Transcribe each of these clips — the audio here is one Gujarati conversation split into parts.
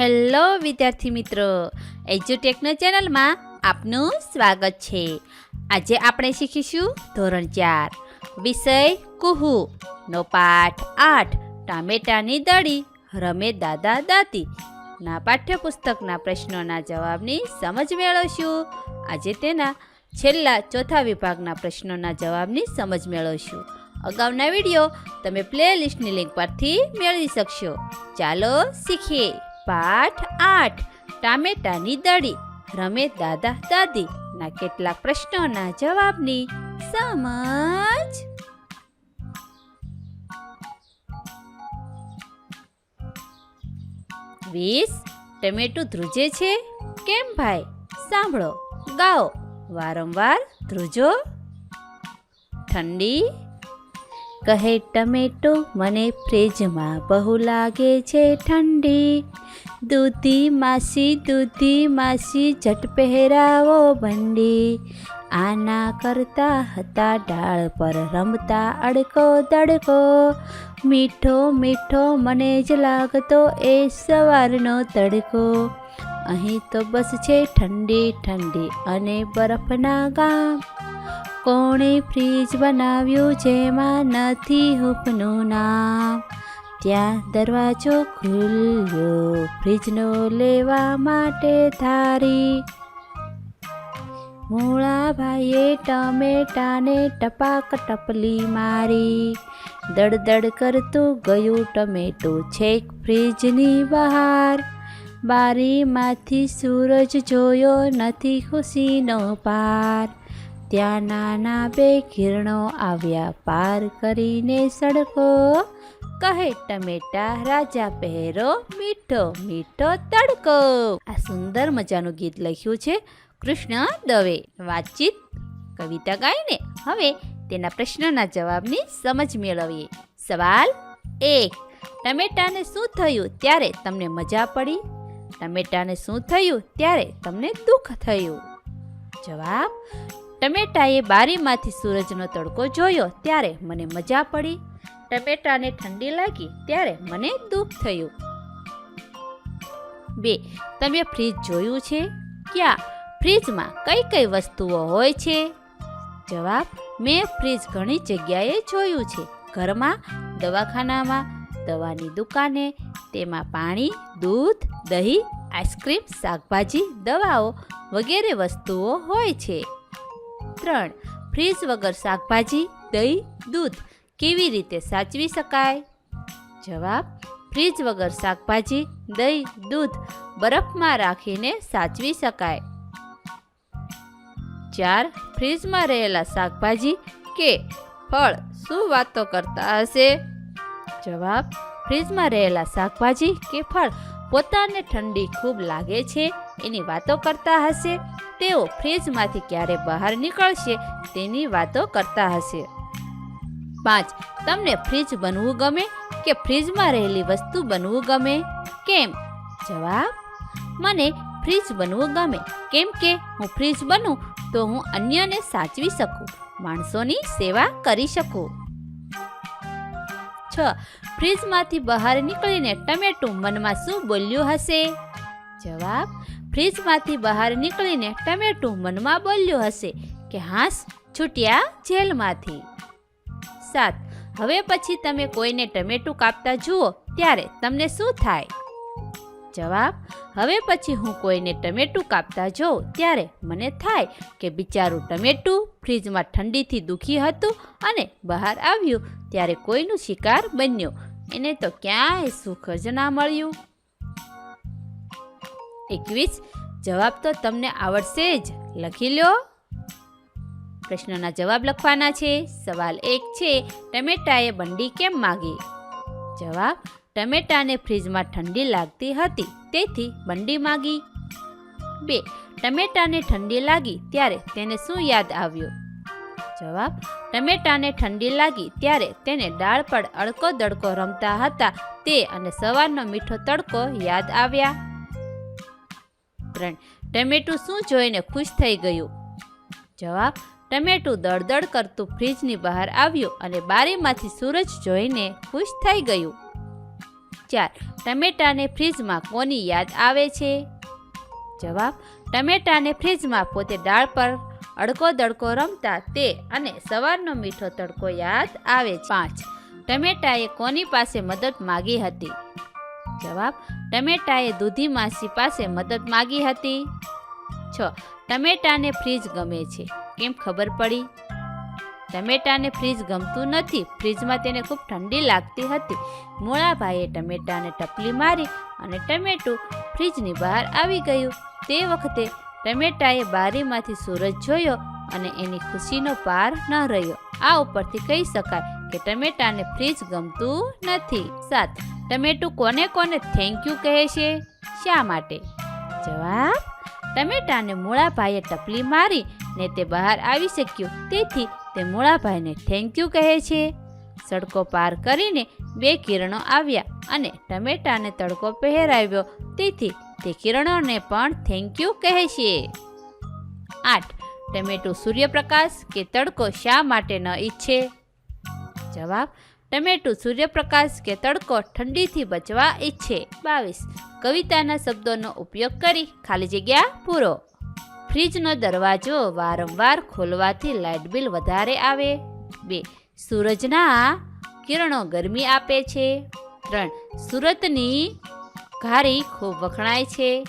હેલો, વિદ્યાર્થી મિત્રો. એજ્યુટેકનો ચેનલમાં આપનું સ્વાગત છે. આજે આપણે શીખીશું ધોરણ ચાર, વિષય કુહુ. નો પાઠ આઠ, ટામેટાની દળી, રમે દાદા દાદી. ના પાઠ્યપુસ્તકના પ્રશ્નોના જવાબની સમજ મેળવશું. આજે તેના છેલ્લા ચોથા વિભાગના પ્રશ્નોના જવાબની સમજ મેળવશું. અગાઉના વીડિયો તમે પ્લેલિસ્ટની લિંક પરથી મેળવી શકશો. ચાલો શીખીએ. પાઠ આઠ. ટામેટાની દળી. રમે દાદા દાદી. ના કેટલાક પ્રશ્નોના જવાબની સમજ. વીસ. ટમેટું ધ્રુજે છે? કેમ ભાઈ? સાંભળો. ગાઓ. વારંવાર ધ્રુજો. ઠંડી. કહે, ટમેટો મને ફ્રીજમાં બહુ લાગે છે ઠંડી. દૂધી માસી દૂધી માસી, ઝટ પહેરાવો બંડી. આના કરતા હતા ડાળ પર રમતા અડકો દડકો મીઠો મીઠો મને જ લાગતો એ સવારનો તડકો. અહીં તો બસ છે ઠંડી ઠંડી અને બરફના ગામ. કોણે ફ્રીજ બનાવ્યું જેમાં નથી હૂફનું નામ? ત્યાં દરવાજો ખુલ્યો, ફ્રીજનો લેવા માટે ધારી. મૂળાભાઈએ ટમેટાને ટપાક ટપલી મારી. દડદડ કરતું ગયું ટમેટું છેક ફ્રીજની બહાર. બારીમાંથી સૂરજ જોયો નથી ખુશીનો પાર. ત્યાં નાના બે કિરણો આવ્યા પાર કરીને સડકો કહે, ટમેટા રાજા પહેરો મીઠો મીઠો તડકો. આ સુંદર મજાનું ગીત લખ્યું છે કૃષ્ણ દવે. વાતચીત કવિતા ગાઈને હવે તેના પ્રશ્નના જવાબની સમજ મેળવીએ. સવાલ એક, ટમેટાને શું થયું ત્યારે તમને મજા પડી? ટમેટાને શું થયું ત્યારે તમને દુઃખ થયું? જવાબ ટમેટાએ બારીમાંથી સૂરજનો તડકો જોયો ત્યારે મને મજા પડી. ટમેટાને ઠંડી લાગી ત્યારે મને દુઃખ થયું. બે, તમે ફ્રીજ જોયું છે? ક્યાં? ફ્રીજમાં કઈ કઈ વસ્તુઓ હોય છે? જવાબ, મેં ફ્રીજ ઘણી જગ્યાએ જોયું છે. ઘરમાં, દવાખાનામાં, દવાની દુકાને, તેમાં પાણી, દૂધ, દહીં, આઈસ્ક્રીમ, શાકભાજી, દવાઓ વગેરે વસ્તુઓ હોય છે. ત્રણ. ફ્રીજ વગર શાકભાજી, દહીં, દૂધ કેવી રીતે સાચવી શકાય? જવાબ, ફ્રીજ વગર શાકભાજી, દહીં, દૂધ બરફમાં રાખીને સાચવી શકાય. ચાર. ફ્રીજમાં રહેલા શાકભાજી કે ફળ શું વાતો કરતા હશે? જવાબ, ફ્રીજમાં રહેલા શાકભાજી કે ફળ પોતાને ઠંડી ખૂબ લાગે છે? એની વાતો કરતા હશે. તેઓ ફ્રીજમાંથી ક્યારે બહાર નીકળશે તેની વાતો કરતા હશે. પાંચ, તમને ફ્રીજ બનવું ગમે કે ફ્રીજમાં રહેલી વસ્તુ બનવું ગમે? કેમ? જવાબ, મને ફ્રીજ બનવું ગમે. કેમ કે હું ફ્રીજ બનું તો હું અન્યને સાચવી શકું, માણસોની સેવા કરી શકું. છ, ફ્રીજમાંથી બહાર નીકળીને ટમેટું મનમાં શું બોલ્યું હશે? જવાબ ફ્રીજમાંથી બહાર નીકળીને ટમેટું મનમાં બોલ્યું હશે કે હાસ, છૂટ્યા જેલમાંથી. સાત, હવે પછી તમે કોઈને ટમેટું કાપતા જુઓ, ત્યારે તમને શું થાય? જવાબ, હવે પછી હું કોઈને ટમેટું કાપતા જોઉં, ત્યારે મને થાય કે બિચારું ટમેટું ફ્રીજમાં ઠંડીથી દુખી હતું અને બહાર આવ્યું, ત્યારે કોઈનું શિકાર બન્યો. એને તો ક્યાંય સુખ જ ના મળ્યું. એકવીસ. જવાબ તો તમને આવડશે જ. લખી લો. પ્રશ્નના જવાબ લખવાના છે. સવાલ એક છે, ટમેટાએ બંડી કેમ માગી? જવાબ, ટમેટાને ફ્રીજમાં ઠંડી લાગતી હતી, તેથી બંડી માગી. બે, ટમેટાને ઠંડી લાગી ત્યારે તેને શું યાદ આવ્યું? જવાબ, ટમેટાને ઠંડી લાગી ત્યારે તેને ડાળ પર અડકો દડકો રમતા હતા તે અને સવારનો મીઠો તડકો યાદ આવ્યા. ત્રણ ટમેટું શું જોઈને ખુશ થઈ ગયું? જવાબ, ટમેટું દળદળ કરતું ફ્રીજની બહાર આવ્યું અને બારીમાંથી સૂરજ જોઈને ખુશ થઈ ગયું. ચાર, ટમેટાને ફ્રીજમાં કોની યાદ આવે છે? જવાબ, ટમેટાને ફ્રીજમાં પોતે ડાળ પર અડકો દડકો રમતા તે અને સવારનો મીઠો તડકો યાદ આવે. પાંચ, ટમેટાએ કોની પાસે મદદ માગી હતી? જવાબ, ટમેટાએ દૂધી માસી પાસે મદદ માગી હતી. છ, ટમેટાને ફ્રીજ ગમે છે. કેમ ખબર પડી? ટમેટાને ફ્રીજ ગમતું નથી. ફ્રીજમાં તેને ખૂબ ઠંડી લાગતી હતી. મોળાભાઈએ ટમેટાને ટપલી મારી અને ટમેટું ફ્રીજની બહાર આવી ગયું. તે વખતે ટમેટાએ બારીમાંથી સૂરજ જોયો અને એની ખુશીનો પાર ન રહ્યો. આ ઉપરથી કહી શકાય કે ટમેટાને ફ્રીજ ગમતું નથી. સાત, ટમેટું કોને કોને થેન્ક યુ કહે છે? શા માટે? જવાબ, ટમેટાને મૂળાભાઈએ ટપલી મારી ને તે બહાર આવી શક્યું. તેથી તે મૂળાભાઈને થેન્ક યુ કહે છે. સડકો પાર કરીને બે કિરણો આવ્યા અને ટમેટાને તડકો પહેરાવ્યો. તેથી તે કિરણોને પણ થેન્ક યુ કહે છે. આઠ, ટમેટું સૂર્યપ્રકાશ કે તડકો શા માટે ન ઈચ્છે? જવાબ, ટમેટું સૂર્યપ્રકાશ કે તડકો ઠંડીથી બચવા ઈચ્છે. બાવીસ. કવિતાના શબ્દોનો ઉપયોગ કરી ખાલી જગ્યા પૂરો. ફ્રીજનો દરવાજો વારંવાર ખોલવાથી લાઇટ બિલ વધારે આવે. બે. સૂરજના કિરણો ગરમી આપે છે. ત્રણ. સુરતની ઘારી ખૂબ વખણાય છે.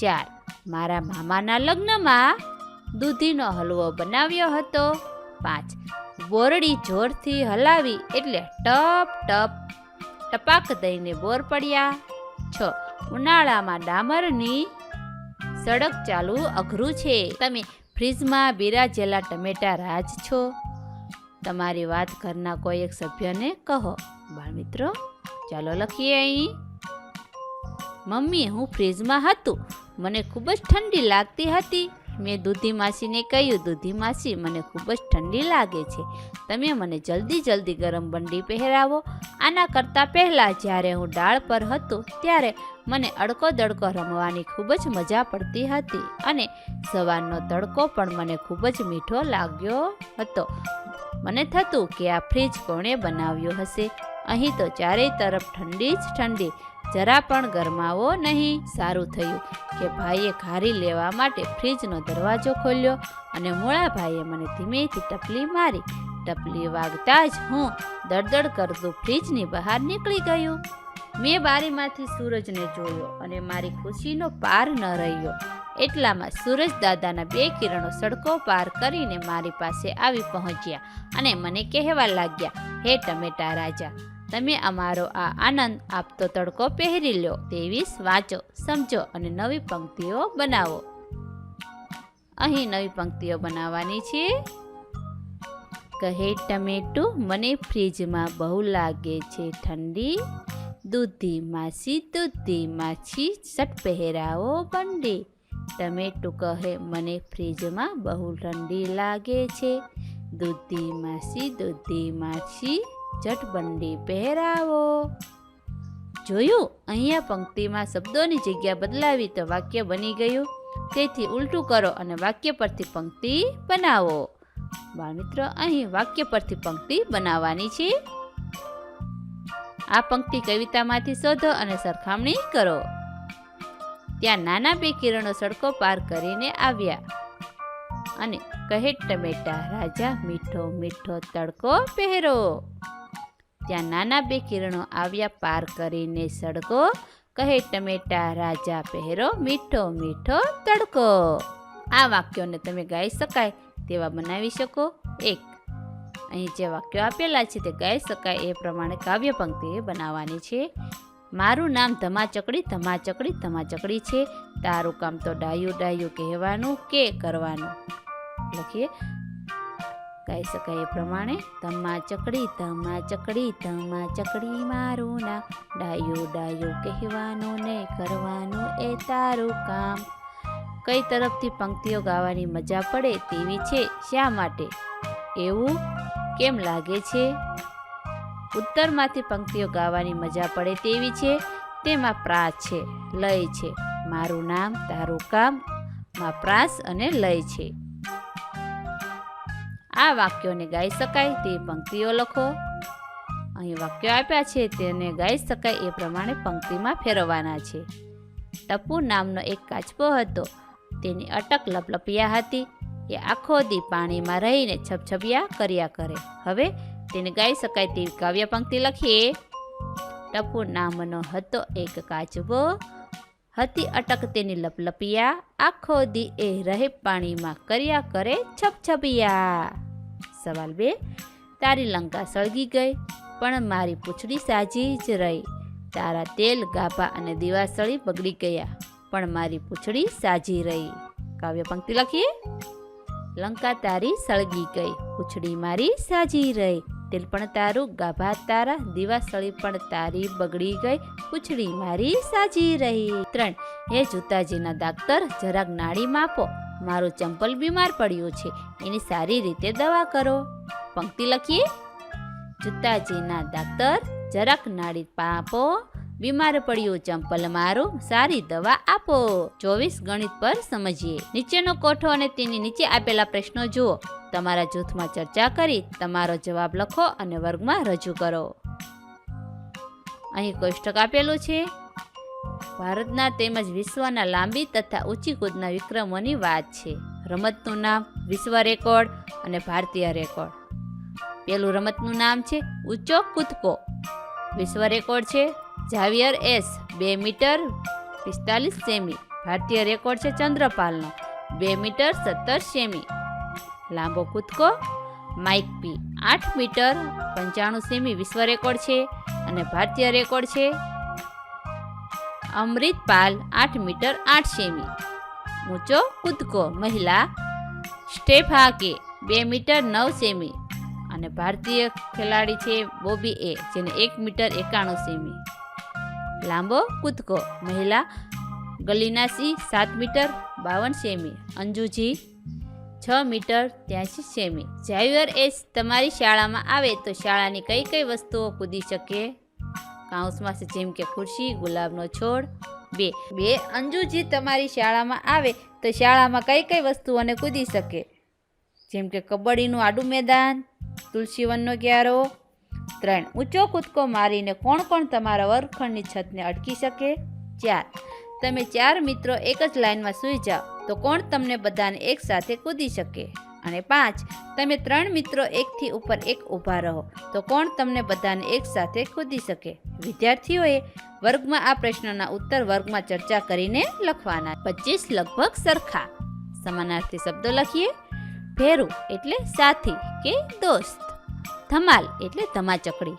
ચાર. મારા મામાના લગ્નમાં દૂધીનો હલવો બનાવ્યો હતો. પાંચ. બોરડી જોરથી હલાવી એટલે ટપ ટપ, ટપાક દઈને બોર પડ્યા. છ. ઉનાળામાં ડામરની સડક ચાલવું અઘરું છે. તમે ફ્રીજમાં બિરાજેલા ટમેટા રાજ છો. તમારી વાત ઘરના કોઈ એક સભ્યને કહો. બાળમિત્રો, ચાલો લખીએ અહીં. મમ્મી, હું ફ્રીજમાં હતું. મને ખૂબ જ ઠંડી લાગતી હતી. મેં દૂધી માસીને કહ્યું, દૂધી માસી, મને ખૂબ જ ઠંડી લાગે છે. તમે મને જલ્દી જલ્દી ગરમ બંડી પહેરાવો. આના કરતાં પહેલાં જ્યારે હું ડાળ પર હતો, ત્યારે મને અડકો દડકો રમવાની ખૂબ જ મજા પડતી હતી અને સવારનો તડકો પણ મને ખૂબ જ મીઠો લાગ્યો હતો. મને થતું કે આ ફ્રીજ કોણે બનાવ્યો હશે? અહીં તો ચારેય તરફ ઠંડી જ ઠંડી. જરા પણ ગરમાવો નહીં. સારું થયું કે ભાઈએ ઘારી લેવા માટે ફ્રીજનો દરવાજો ખોલ્યો અને મોળા ભાઈએ મને ધીમેથી ટપલી મારી. ટપલી વાગતા જ હું દળદળ કરતું ફ્રીજની બહાર નીકળી ગયું. મેં બારીમાંથી સૂરજને જોયો અને મારી ખુશીનો પાર ન રહ્યો. એટલામાં સૂરજ દાદાના બે કિરણો સડકો પાર કરીને મારી પાસે આવી પહોંચ્યા અને મને કહેવા લાગ્યા, હે ટમેટા રાજા તમે અમારો આ આનંદ આપતો તડકો પહેરી લો. તેવીસ વાંચો, સમજો અને નવી પંક્તિઓ બનાવો. અહીં નવી પંક્તિઓ બનાવવાની છે. કહે ટમેટું મને ફ્રીજમાં બહુ લાગે છે ઠંડી. દૂધી માસી, દૂધી માછી સટ પહેરાવો બંડી. ટમેટું કહે મને ફ્રીજમાં બહુ ઠંડી લાગે છે. દૂધી માસી, દૂધી માછી જટ બંડી પહેરાવો. જોયું? અહીંયા પંક્તિમાં શબ્દોની જગ્યા બદલાવી તો વાક્ય બની ગયું. તેથી ઉલટું કરો અને વાક્ય પરથી પંક્તિ બનાવો. બાળમિત્રો, અહીં વાક્ય પરથી પંક્તિ બનાવવાની છે. આ પંક્તિ કવિતામાંથી શોધો અને સરખામણી કરો. ત્યાં નાના બે કિરણો સડકો પાર કરીને આવ્યા. અને કહે ટમેટા, રાજા મીઠો મીઠો તડકો પહેરો. ત્યાં નાના બે કિરણો આવ્યા પાર કરીને સડકો કહે, ટમેટા રાજા પહેરો મીઠો મીઠો તડકો. આ વાક્યોને તમે ગાઈ શકાય તેવા બનાવી શકો. એક, અહીં જે વાક્યો આપેલા છે તે ગાઈ શકાય એ પ્રમાણે કાવ્ય પંક્તિ બનાવવાની છે. મારું નામ ધમાચકડી ધમાચકડી ધમાચકડી છે. તારું કામ તો ડાયું ડાયું કહેવાનું કે કરવાનું. લખીએ ગાઈ શકાય એ પ્રમાણે ધમા ચકડી ધમા ચકડી ધમા ચકડી મારું ના ડાયો ડાયો કહેવાનું ને કરવાનું એ તારું કામ. કઈ તરફથી પંક્તિઓ ગાવાની મજા પડે તેવી છે શા માટે? એવું કેમ લાગે છે? ઉત્તરમાંથી પંક્તિઓ ગાવાની મજા પડે તેવી છે? તેમાં પ્રાસ છે, લય છે. મારું નામ, તારું કામ. માં પ્રાસ અને લય છે. આ વાક્યોને ગાઈ શકાય તે પંક્તિઓ લખો. અહીં વાક્યો આપ્યા છે, તેને ગાઈ શકાય એ પ્રમાણે પંક્તિમાં ફેરવવાના છે. ટપુ નામનો એક કાચબો હતો. તેની અટક લપલપિયા હતી. એ આખો દી પાણીમાં રહીને છપછપિયા કર્યા કરે. હવે તેને ગાઈ શકાય તેવી કાવ્ય પંક્તિ લખીએ. ટપુ નામનો હતો એક કાચબો. હતી અટક તેની લપલપિયા. આખો દી એ રહે પાણીમાં કર્યા કરે છપછપિયા સવાલ બે. તારી લંકા સળગી ગઈ, પણ મારી પૂંછડી સાજી જ રહી. તારા તેલ, ગાભા અને દિવાસળી બગડી ગયા, પણ મારી પૂંછડી સાજી રહી. કાવ્ય પંક્તિ લખીએ. લંકા તારી સળગી ગઈ, પૂંછડી મારી સાજી રહી. તેલ પણ તારું, ગાભા તારા, દિવાસળી પણ તારી બગડી ગઈ, પૂંછડી મારી સાજી રહી. ત્રણ. હે જૂતાજીના દાક્તર જરાક નાળી માપો. મારું ચંપલ બીમાર પડ્યું છે. એની સારી રીતે દવા કરો. પંક્તિ લખીએ. જૂતાજીના દાક્તર જરાક નાડી પાપો. બીમાર પડ્યું ચંપલ મારો, સારી દવા આપો. ચોવીસ ગણિત પર સમજીએ. નીચેનો કોઠો અને તેની નીચે આપેલા પ્રશ્નો જુઓ. તમારા જૂથમાં ચર્ચા કરી, તમારો જવાબ લખો અને વર્ગમાં રજૂ કરો. અહીં કોષ્ટક આપેલું છે. ભારતના તેમજ વિશ્વના લાંબી તથા ઊંચી કૂદના વિક્રમોની વાત છે. રમતનું નામ વિશ્વ રેકોર્ડ અને ભારતીય રેકોર્ડ. પેલું રમતનું નામ છે ઊંચો કૂદકો. વિશ્વ રેકોર્ડ છે ઝાવિયર એસ, બે મીટર પિસ્તાલીસ સેમી. ભારતીય રેકોર્ડ છે ચંદ્રપાલનો, બે મીટર સત્તર સેમી. લાંબો કૂદકો, માઇક પી, આઠ મીટર પંચાણું સેમી વિશ્વ રેકોર્ડ છે અને ભારતીય રેકોર્ડ છે અમૃત પાલ આઠ મીટર આઠ સેમી. ઊંચો કૂદકો મહિલા સ્ટેફા કે બે મીટર નવ સેમી. અને ભારતીય ખેલાડી છે બોબી એ, જેને એક મીટર એકાણું સેમી. લાંબો કૂદકો મહિલા ગલીનાસી સાત મીટર બાવન સેમી. અંજુજી છ મીટર ત્યાંસી સેમી. જાયર એસ તમારી શાળામાં આવે તો શાળાની કઈ કઈ વસ્તુઓ કૂદી શકે? કાઉન્સમાં છે, જેમ કે ખુરશી, ગુલાબનો છોડ, બે. બે અંજુજી તમારી શાળામાં આવે, તો શાળામાં કઈ કઈ વસ્તુઓને કૂદી શકે? જેમ કે કબડ્ડીનું આડું મેદાન તુલસીવનનો ક્યારો. ત્રણ. ઊંચો કૂદકો મારીને કોણ કોણ તમારા વર્ગખંડની છતને અટકી શકે? ચાર. તમે ચાર મિત્રો એક જ લાઇનમાં સૂઈ જાઓ, તો કોણ તમને બધાને એકસાથે કૂદી શકે? અને પાંચ, તમે ત્રણ મિત્રો એકથી ઉપર એક ઊભા રહો, તો કોણ તમને બધાને એકસાથે કૂદી શકે? વિદ્યાર્થીઓએ વર્ગમાં આ પ્રશ્નના ઉત્તર વર્ગમાં ચર્ચા કરીને લખવાના. પચીસ લગભગ સરખા. સમાનાર્થી શબ્દો લખીએ. ભેરું એટલે સાથી કે દોસ્ત. ધમાલ એટલે ધમાચકડી.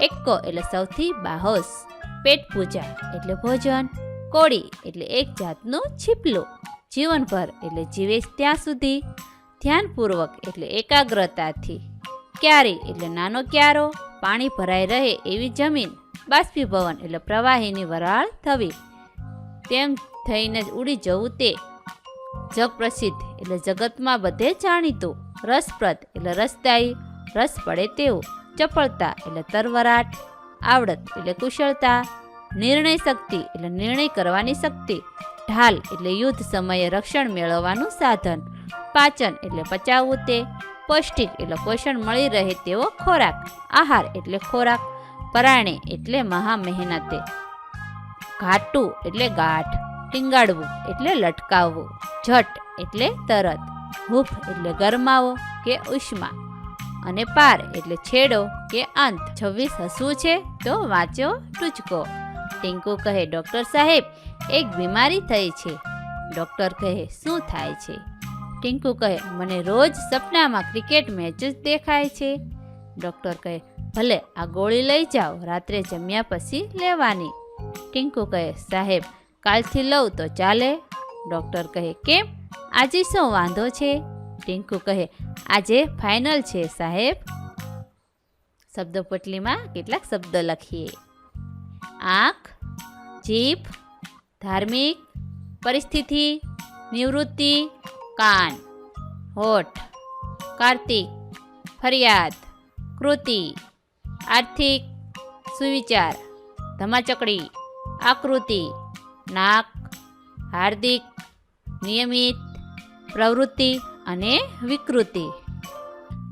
એક્કો એટલે સૌથી બાહોશ. પેટ પૂજા એટલે ભોજન. કોળી એટલે એક જાતનું છીપલું. જીવનભર એટલે જીવે ત્યાં સુધી. ધ્યાનપૂર્વક એટલે એકાગ્રતાથી. ક્યારી? એટલે નાનો ક્યારો, પાણી ભરાઈ રહે એવી જમીન, બાષ્પીભવન એટલે પ્રવાહીની વરાળ થવી. તેમ થઈને ઉડી જવું તે. જગ પ્રસિદ્ધ એટલે જગતમાં બધે જાણીતું. રસપ્રદ એટલે રસદાયી, રસ પડે તેવું. ચપળતા એટલે તરવરાટ, આવડત એટલે કુશળતા. નિર્ણય શક્તિ એટલે નિર્ણય કરવાની શક્તિ. ઢાલ એટલે યુદ્ધ સમયે રક્ષણ મેળવવાનું સાધન. પાચન એટલે પચાવવું તે, પૌષ્ટિક એટલે પોષણ મળી રહે તેવો ખોરાક, આહાર એટલે ખોરાક, પરાણે એટલે મહા મહેનતે ઘાટું એટલે ગાંઠ, ટીંગાડવું એટલે લટકાવવું, જટ એટલે તરત, હૂફ એટલે ગરમાવો કે ઉષ્મા, અને પાર એટલે છેડો કે અંત. છવ્વીસ હસવું છે તો વાંચો ટૂચકો. ટીંકુ કહે, ડૉક્ટર સાહેબ, એક બીમારી થઈ છે. ડૉક્ટર કહે, શું થાય છે? ટિંકુ કહે, મને રોજ સપનામાં ક્રિકેટ મેચ જ દેખાય છે. ડૉક્ટર કહે, ભલે, આ ગોળી લઈ જાઓ, રાત્રે જમ્યા પછી લેવાની. ટિંકુ કહે, સાહેબ, કાલથી લઉં તો ચાલે. ડૉક્ટર કહે, કેમ? આજે શું વાંધો છે? ટિંકુ કહે, આજે ફાઇનલ છે, સાહેબ. શબ્દપટલીમાં કેટલાક શબ્દ લખીએ. આંખ, જીભ, ધાર્મિક પરિસ્થિતિ, નિવૃત્તિ કાન, હોઠ, કાર્તિક, ફરિયાદ, કૃતિ, આર્થિક સુવિચાર, ધમાચકડી, આકૃતિ, નાક, હાર્દિક, નિયમિત, પ્રવૃત્તિ અને વિકૃતિ.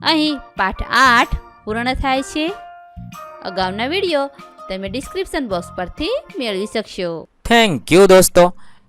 અહીં પાઠ આઠ પૂર્ણ થાય છે. અગાઉના વીડિયો તમે ડિસ્ક્રિપ્શન બોક્સ પરથી મેળવી શકશો. થેન્ક યુ દોસ્તો.